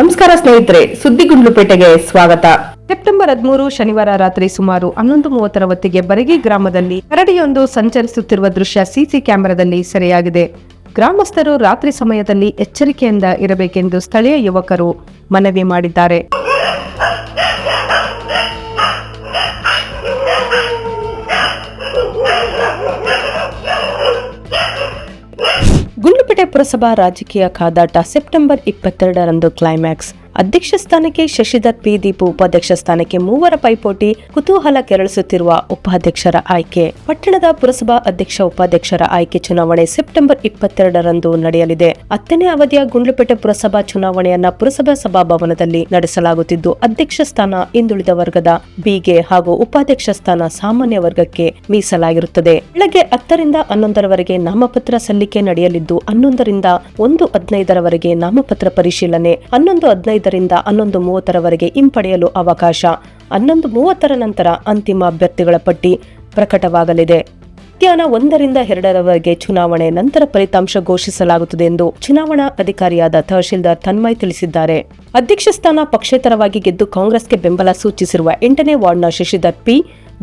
ನಮಸ್ಕಾರ ಸ್ನೇಹಿತರೆ, ಸುದ್ದಿಗುಂಡ್ಲುಪೇಟೆಗೆ ಸ್ವಾಗತ. ಸೆಪ್ಟೆಂಬರ್ ಹದಿಮೂರು, ಶನಿವಾರ ರಾತ್ರಿ ಸುಮಾರು ಹನ್ನೊಂದು ಮೂವತ್ತರ ಹೊತ್ತಿಗೆ ಬರಗಿ ಗ್ರಾಮದಲ್ಲಿ ಕರಡಿಯೊಂದು ಸಂಚರಿಸುತ್ತಿರುವ ದೃಶ್ಯ ಸಿಸಿ ಕ್ಯಾಮೆರಾದಲ್ಲಿ ಸೆರೆಯಾಗಿದೆ. ಗ್ರಾಮಸ್ಥರು ರಾತ್ರಿ ಸಮಯದಲ್ಲಿ ಎಚ್ಚರಿಕೆಯಿಂದ ಇರಬೇಕೆಂದು ಸ್ಥಳೀಯ ಯುವಕರು ಮನವಿ ಮಾಡಿದ್ದಾರೆ. ಗುಂಡ್ಲುಪೇಟೆ ಪುರಸಭಾ ರಾಜಕೀಯ ಕಾದಾಟ ಸೆಪ್ಟೆಂಬರ್ ಇಪ್ಪತ್ತೆರಡರಂದು ಕ್ಲೈಮ್ಯಾಕ್ಸ್ ಅಧ್ಯಕ್ಷ ಸ್ಥಾನಕ್ಕೆ ಶಶಿಧರ್ ಪಿ ದೀಪು ಉಪಾಧ್ಯಕ್ಷ ಸ್ಥಾನಕ್ಕೆ ಮೂವರ ಪೈಪೋಟಿ, ಕುತೂಹಲ ಕೆರಳಿಸುತ್ತಿರುವ ಉಪಾಧ್ಯಕ್ಷರ ಆಯ್ಕೆ. ಪಟ್ಟಣದ ಪುರಸಭಾ ಅಧ್ಯಕ್ಷ ಉಪಾಧ್ಯಕ್ಷರ ಆಯ್ಕೆ ಚುನಾವಣೆ ಸೆಪ್ಟೆಂಬರ್ ಇಪ್ಪತ್ತೆರಡರಂದು ನಡೆಯಲಿದೆ. ಹತ್ತನೇ ಅವಧಿಯ ಗುಂಡ್ಲುಪೇಟೆ ಪುರಸಭಾ ಚುನಾವಣೆಯನ್ನ ಪುರಸಭಾ ಸಭಾಭವನದಲ್ಲಿ ನಡೆಸಲಾಗುತ್ತಿದ್ದು, ಅಧ್ಯಕ್ಷ ಸ್ಥಾನ ಹಿಂದುಳಿದ ವರ್ಗದ ಬಿಗೆ ಹಾಗೂ ಉಪಾಧ್ಯಕ್ಷ ಸ್ಥಾನ ಸಾಮಾನ್ಯ ವರ್ಗಕ್ಕೆ ಮೀಸಲಾಗಿರುತ್ತದೆ. ಬೆಳಗ್ಗೆ ಹತ್ತರಿಂದ ಹನ್ನೊಂದರವರೆಗೆ ನಾಮಪತ್ರ ಸಲ್ಲಿಕೆ ನಡೆಯಲಿದ್ದು, ಹನ್ನೊಂದರಿಂದ ಒಂದು ಹದಿನೈದರವರೆಗೆ ನಾಮಪತ್ರ ಪರಿಶೀಲನೆ, ಹನ್ನೊಂದು ಹದಿನೈದರಿಂದ ಹನ್ನೊಂದು ಮೂವತ್ತರವರೆಗೆ ಹಿಂಪಡೆಯಲು ಅವಕಾಶ. ಹನ್ನೊಂದು ಮೂವತ್ತರ ನಂತರ ಅಂತಿಮ ಅಭ್ಯರ್ಥಿಗಳ ಪಟ್ಟಿ ಪ್ರಕಟವಾಗಲಿದೆ. ಮಧ್ಯಾಹ್ನ ಒಂದರಿಂದ ಎರಡರವರೆಗೆ ಚುನಾವಣೆ ನಂತರ ಫಲಿತಾಂಶ ಘೋಷಿಸಲಾಗುತ್ತದೆ ಎಂದು ಚುನಾವಣಾ ಅಧಿಕಾರಿಯಾದ ತಹಶೀಲ್ದಾರ್ ತನ್ಮಯ್ ತಿಳಿಸಿದ್ದಾರೆ. ಅಧ್ಯಕ್ಷ ಸ್ಥಾನ ಪಕ್ಷೇತರವಾಗಿ ಗೆದ್ದು ಕಾಂಗ್ರೆಸ್ಗೆ ಬೆಂಬಲ ಸೂಚಿಸಿರುವ ಎಂಟನೇ ವಾರ್ಡ್ನ ಶಶಿಧರ್ ಪಿ.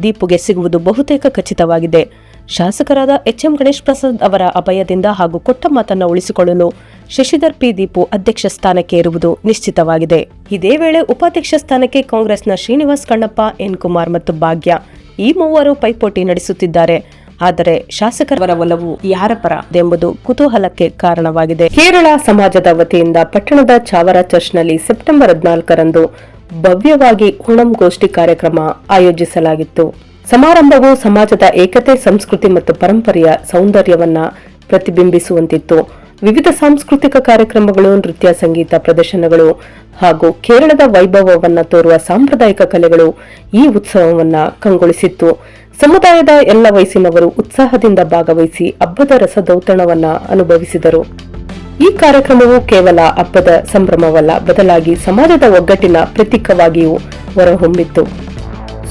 ದೀಪುಗೆ ಸಿಗುವುದು ಬಹುತೇಕ ಖಚಿತವಾಗಿದೆ. ಶಾಸಕರಾದ ಎಚ್ಎಂ ಗಣೇಶ್ ಪ್ರಸಾದ್ ಅವರ ಅಭಯದಿಂದ ಹಾಗೂ ಕೊಟ್ಟ ಮಾತನ್ನು ಉಳಿಸಿಕೊಳ್ಳಲು ಶಶಿಧರ್ ಪಿ ದೀಪು ಅಧ್ಯಕ್ಷ ಸ್ಥಾನಕ್ಕೆ ಇರುವುದು ನಿಶ್ಚಿತವಾಗಿದೆ. ಇದೇ ವೇಳೆ ಉಪಾಧ್ಯಕ್ಷ ಸ್ಥಾನಕ್ಕೆ ಕಾಂಗ್ರೆಸ್ನ ಶ್ರೀನಿವಾಸ್ ಕಣ್ಣಪ್ಪ, ಎನ್ ಕುಮಾರ್ ಮತ್ತು ಭಾಗ್ಯ ಈ ಮೂವರು ಪೈಪೋಟಿ ನಡೆಸುತ್ತಿದ್ದಾರೆ. ಆದರೆ ಶಾಸಕರವರ ಒಲವು ಯಾರ ಪರ ಎಂಬುದು ಕುತೂಹಲಕ್ಕೆ ಕಾರಣವಾಗಿದೆ. ಕೇರಳ ಸಮಾಜದ ವತಿಯಿಂದ ಪಟ್ಟಣದ ಚಾವರ ಚರ್ಚ್ನಲ್ಲಿ ಸೆಪ್ಟೆಂಬರ್ ಹದಿನಾಲ್ಕರಂದು ಭವ್ಯವಾಗಿ ಓಣಂ ಗೋಷ್ಠಿ ಕಾರ್ಯಕ್ರಮ ಆಯೋಜಿಸಲಾಗಿತ್ತು. ಸಮಾರಂಭವು ಸಮಾಜದ ಏಕತೆ, ಸಂಸ್ಕೃತಿ ಮತ್ತು ಪರಂಪರೆಯ ಸೌಂದರ್ಯವನ್ನ ಪ್ರತಿಬಿಂಬಿಸುವಂತಿತ್ತು. ವಿವಿಧ ಸಾಂಸ್ಕೃತಿಕ ಕಾರ್ಯಕ್ರಮಗಳು, ನೃತ್ಯ, ಸಂಗೀತ ಪ್ರದರ್ಶನಗಳು ಹಾಗೂ ಕೇರಳದ ವೈಭವವನ್ನು ತೋರುವ ಸಾಂಪ್ರದಾಯಿಕ ಕಲೆಗಳು ಈ ಉತ್ಸವವನ್ನ ಕಂಗೊಳಿಸಿತ್ತು. ಸಮುದಾಯದ ಎಲ್ಲ ವಯಸ್ಸಿನವರು ಉತ್ಸಾಹದಿಂದ ಭಾಗವಹಿಸಿ ಹಬ್ಬದ ರಸದೌತಣವನ್ನ ಅನುಭವಿಸಿದರು. ಈ ಕಾರ್ಯಕ್ರಮವು ಕೇವಲ ಹಬ್ಬದ ಸಂಭ್ರಮವಲ್ಲ, ಬದಲಾಗಿ ಸಮಾಜದ ಒಗ್ಗಟ್ಟಿನ ಪ್ರತೀಕವಾಗಿಯೂ ಹೊರಹೊಮ್ಮಿತ್ತು.